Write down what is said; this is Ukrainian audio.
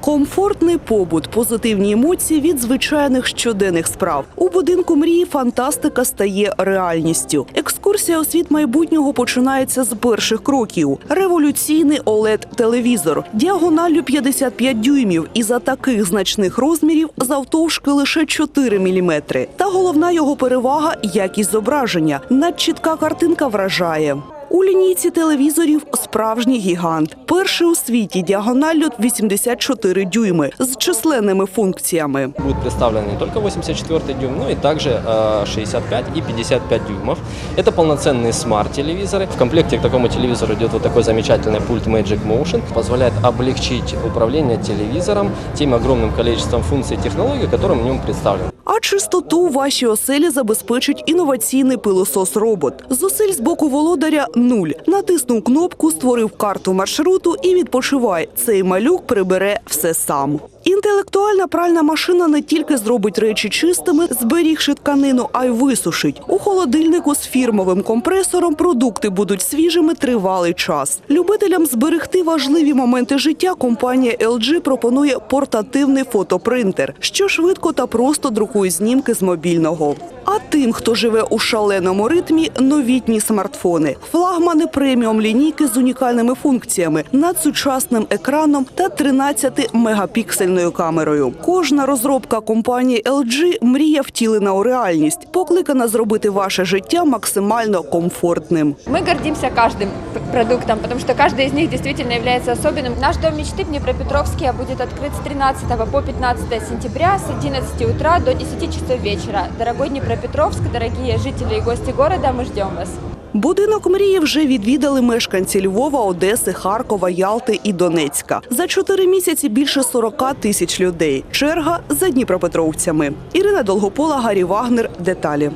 Комфортний побут, позитивні емоції від звичайних щоденних справ. У будинку мрії фантастика стає реальністю. Екскурсія у світ майбутнього починається з перших кроків. Революційний oled телевізор діагоналлю 55 дюймів і за таких значних розмірів завтовшки лише 4 міліметри. Та головна його перевага якість зображення. Надчітка картинка вражає. У лінійці телевізорів справжній гігант. Перший у світі діагоналлю 84 дюйми з численними функціями. Будет представлен не только 84 дюйм, но и также э, 65 и 55 дюймов. Это полноценные смарт-телевизоры. В комплекте к такому телевизору идет вот такой замечательный пульт Magic Motion. Позволяет облегчить управление телевизором тем огромным количеством функций и технологий, которым в нем представлен. А чистоту у вашій оселі забезпечить інноваційний пилосос-робот. Зусиль з боку володаря нуль. Натиснув кнопку, створив карту маршруту і відпочивай. Цей малюк прибере все сам. Інтелектуальна пральна машина не тільки зробить речі чистими, зберігши тканину, а й висушить. У холодильнику з фірмовим компресором продукти будуть свіжими тривалий час. Любителям зберегти важливі моменти життя компанія LG пропонує портативний фотопринтер, що швидко та просто друкує знімки з мобільного. А тим, хто живе у шаленому ритмі, новітні смартфони, флагмани преміум лінійки з унікальними функціями, надсучасним екраном та 13-мегапіксельною камерою. Кожна розробка компанії LG – мрія втілена у реальність, покликана зробити ваше життя максимально комфортним. Мы гордимся каждым п- продуктом, потому что каждый из них действительно является особенным. Наш дом мечты в Днепропетровске будет открыт с 13 по 15 сентября с 11 утра до 10 часов вечера. Дорогой Днепропетровск, дорогие жители и гости города, мы ждем вас. Будинок мрії вже відвідали мешканці Львова, Одеси, Харкова, Ялти і Донецька. За чотири місяці більше 40 тисяч людей. Черга за дніпропетровцями. Ірина Долгопола, Гарі Вагнер. Деталі.